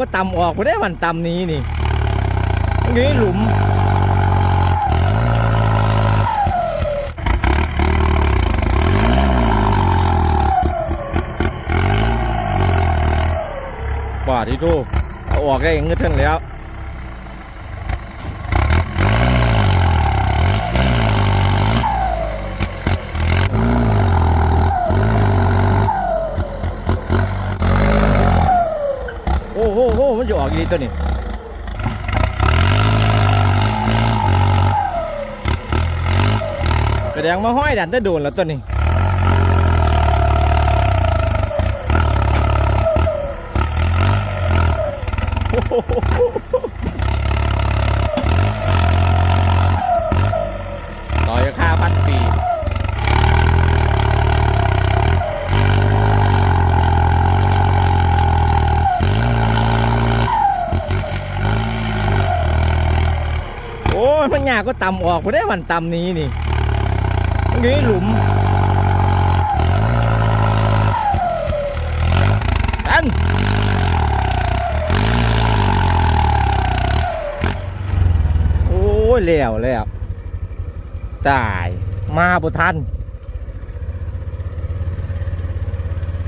ก็ต่ำออกไม่ได้มันต่ำนี้นี่นี่หลุมบาทที่ทูเอาออกได้เงินเท่านนแล้ว โอ้โหโหมัน จะออกอีกตัวนี้กระแดงมาห้อยดันได้โดนแล้วตัวนี้ ต่อยค่าพันปี โอ้ากก็ต่ำออกไม่ได้มันต่ำนี้นี่นี่หลุมดันโอ้ยแล้วแล้วตายมาบุทัน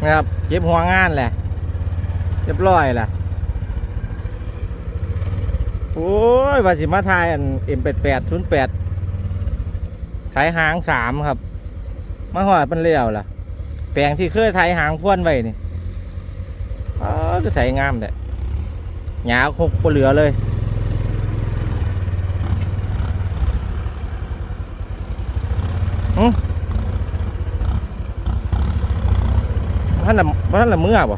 นะครับเก็บหัวงานแหละเรียบร้อยแหละ โอ้ย ว่าสิมาทายอัน M88 08ถ่ายหางสามครับ มาหอดเป็นเลี้ยวล่ะ แปลงที่เคยถ่ายหางพ่วนไว้นี่อ๋อก็ถ่ายงามแต่หยาคกบ่เหลือเลย ท่านละท่านละเมื่อบ่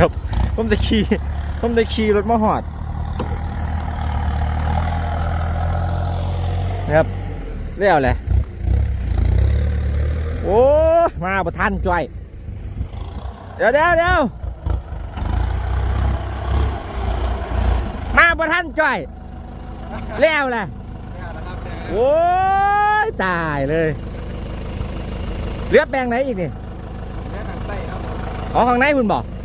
ครับ ผมจะขี่ผมจะขี่รถมาหอดนะครับเรียวเลยโอ้ยมาประทันจ่อยเดี๋ยวเดี๋ยวเดี๋ยวมาประทันจ่อยเลี้ยวเลยโอ้ยตายเลยเหลือแปลงไหนอีกนี่อ๋อข้างในคุณบอกเ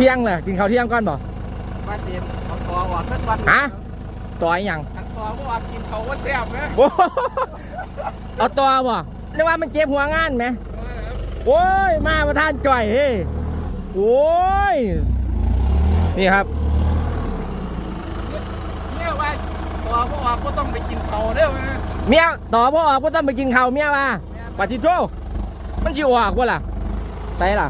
ที่ยงเลยกินข้าวเที่ยงก่อนบอกบ้านเดียนเอาตัวออกทั้งวันฮะต่อยยังทั้งตัวเมื่อวานกินเขาว่าแซ่บนะโอ้โหเอาตัวบ่นึกว่ามันเจ็บหัวงานไหมโอ้ยมาประทานจ่อยเฮ้ยโอ้ยนี่ครับเนี่ยว่าตัวเมื่อวานก็ต้องไปกินเขาเด้อนะเมียต่อพ่อออกก็ต้องไปกินข้าวเมียมาปฏิโทมันชิวออกวะล่ะใส่ล่ะ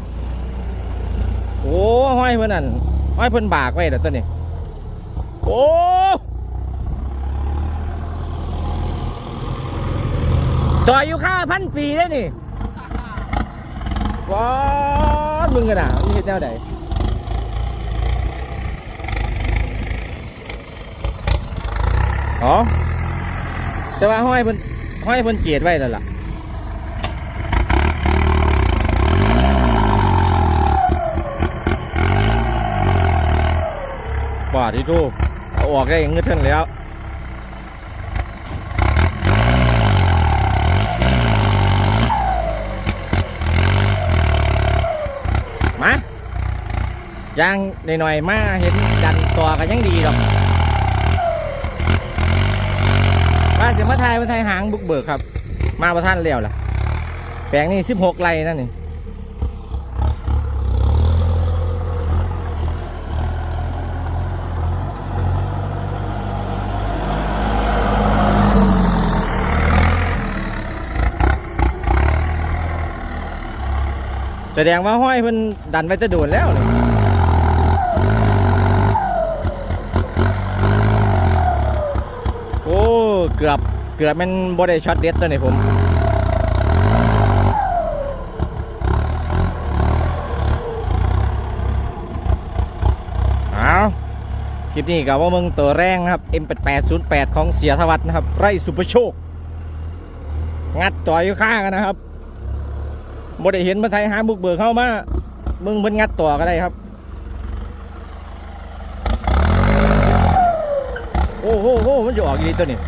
โอ้ห้อยเพิ่อนนั่นห้อยเพิ่อนบากไว้เดี๋ยวตัวนี้โอ้ต่ออยู่ค่าพันปีได้นี่ว้ามึงกันอะมึงเห็นแนวไหนอ๋อแต่ว่าห้อยเพิ่นห้อยเพิ่นเกียดไว้แล้วล่ะ บาที่ทูเอาออกได้เงินเท่านแล้วมาย่างหน่อยๆมาเห็นดันตัวกันยังดีหรอกมาเสียมาไทยมาไทยหางบุกเบิกครับ มาประท่านเลี้ยวล่ะ แปลงนี่สิบหกไร่นั่นนี่ แสดงว่าห้อยเพิ่นดันไว้แตะโดนแล้วโอ้เกือบเกือบเป็นบอดี้ช็อตเด็ดตัวนี้ผมเอาคลิปนี้กับว่ามึงตัวแรงนะครับ M8808 ของเสียธวัฒนะครับ ไร่สุประโชค งัดต่อยข้างกันนะครับ บ่ได้เห็นเมาไทยหาบุกเบิกเข้ามามึงเพิ่นงัดต่อก็ได้ครับ โอ้โหโหมันจะออกอีตัวนี้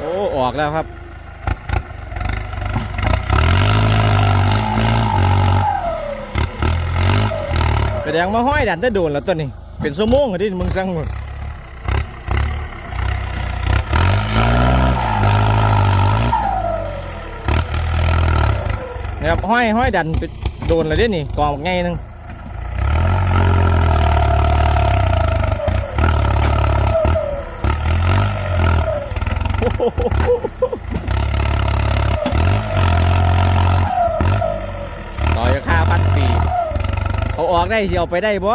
โอ้ออกแล้วครับแสดงมาห้อยดันได้โดนแล้วตัวนี้ เป็นชั่วโมงอะที่มึงสั่งหมด นะครับห้อยห้อยดันไปโดนอะไรด้นี่กองไงนึงต่อยค่าพันปีเอาออกได้สิเอาไปได้บ่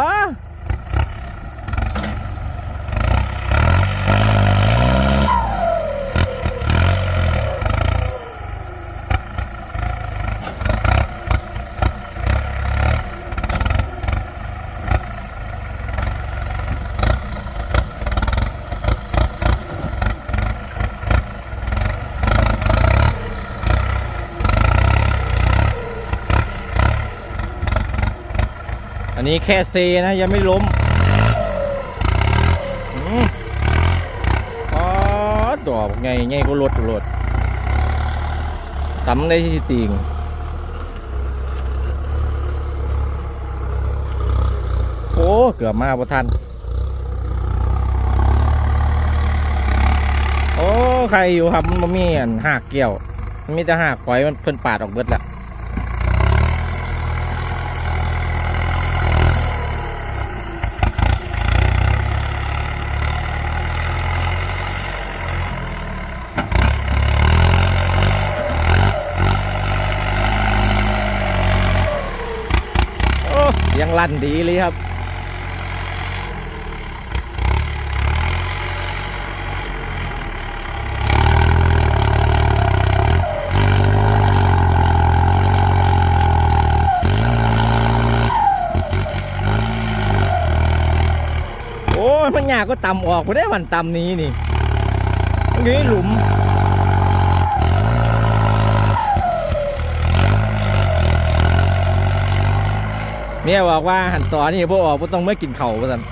อันนี้แค่เซนะ ยังไม่ล้มอ๋อดอกไงไงก็ลดลดตำได้ที่ติงโอ้เกือบมาประทัน โอ้ ใครอยู่ครับ มันมีอันหักเกี่ยว มันมีแต่หักปล่อยมันเพิ่นปาดออกเบิดแล้ว โอ้ ยังลั่นดีเลยครับ โอ้ยมันยากก็ต่ำออกไม่ได้มันต่ำนี้นี่มันอยู่หลุม เมียบอกว่าหันต่อนี่พวกออกพวกต้องเมื่อกินเข่าพวกนั้น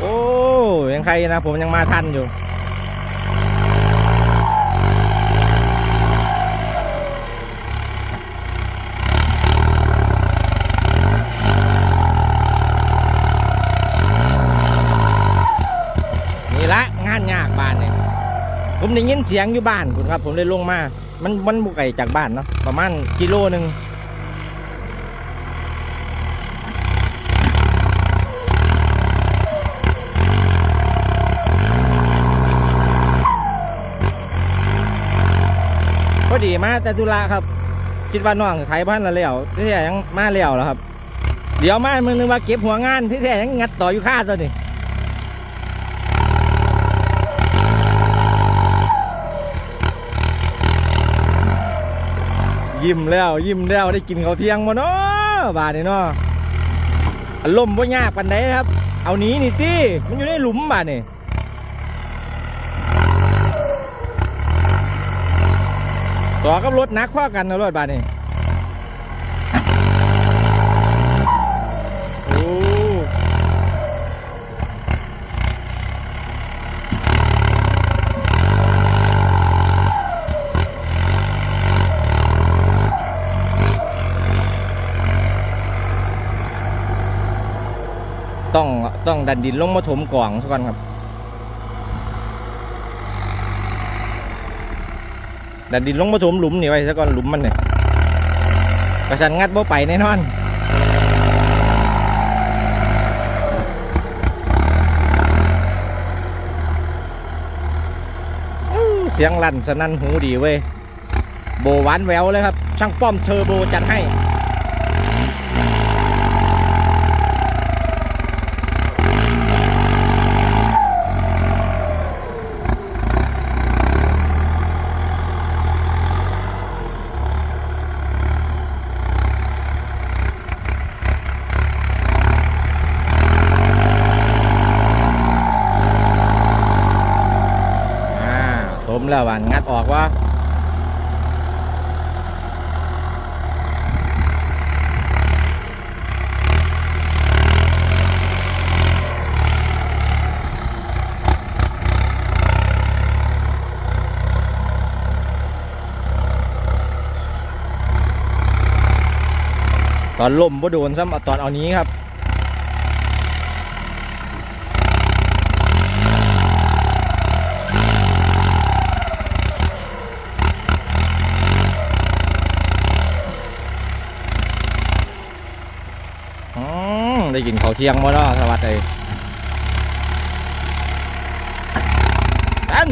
โอ้ยังใครนะผมยังมาทันอยู่นี่ละงานยากบ้านเนี่ยผมได้ยินเสียงอยู่บ้านคุณครับ ผมเลยลงมา มันมันบุกไก่จากบ้านเนาะประมาณกิโลหนึ่ง อดีมาแต่ตุลาครับ คิดว่าน้องไทยบ้านละแล้วที่แท้ยังมาแล้วแล้วครับ เดี๋ยวมามึงนึงว่าเก็บหัวงานที่แท้ยังงัดต่ออยู่ค่าตัวนี่ยิ้มแล้วยิ้มแล้วได้กินข้าวเที่ยงมาเนาะบาดนี่เนาะอารมณ์ว่ายากปันไดครับ เอานี้นี่ตี้มันอยู่ในหลุมบาดนี่ ต่อกับรถนักข้อกันนะรถบาทนี่โอ้ต้องต้องดันดินลงมาถมกล่องซะก่อนครับ ดดินลงมาถมหลุมนี่ไว้ซะก่อนหลุมมันเนี่ยกระชันงัดบ่ไปแน่นอนเสียงลั่นสนั่นหูดีเว้ยโบหวานแววเลยครับ ช่างป้อมเทอร์โบจัดให้ มแล้วว่างัดออกว่าตอนล่มบ่โดนซ้ำตอนเอานี้ครับ ได้กินข้าวเที่ยงมาแล้วสวัสดีกัน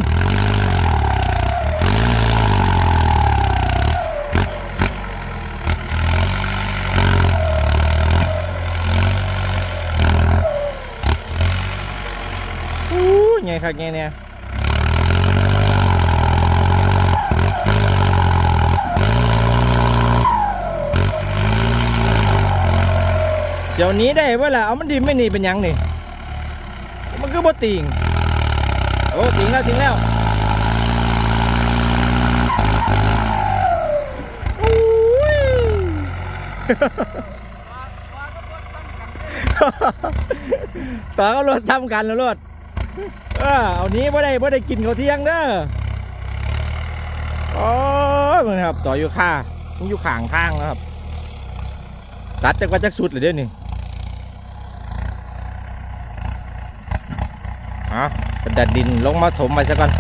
อู้ไงครับไงเนี่ย ดี๋ยวนี้ได้เวลาเอามันดีไม่หนีเป็นยังนี่ มันก็บ่ติงโอ้ติงแล้วติงแล้วอุ้ยต่อก็รถซ้ำกันแล้วรถเออเอานี้บ่ได้บ่ได้กินเขาเที่ยงเด้อโอ้มึงครับ ต่ออยู่ข้ามึงอยู่ข้างทางนะครับ ตัดจากว่าจักสุดเลยเด้อนี่ ฮะกระดดดินลงมาถมไปซะก่อน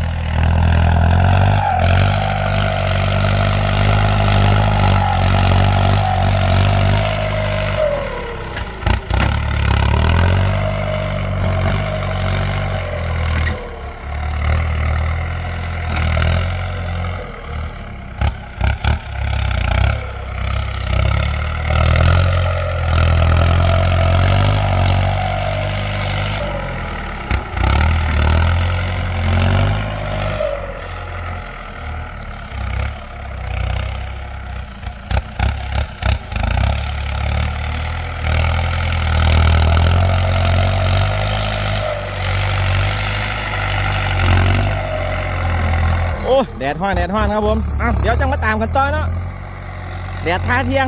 โอ้ แดดห้อนแดดห้อนครับผมอะเดี๋ยวจังมาตามกันต่อเนาะแดดท้าเที่ยง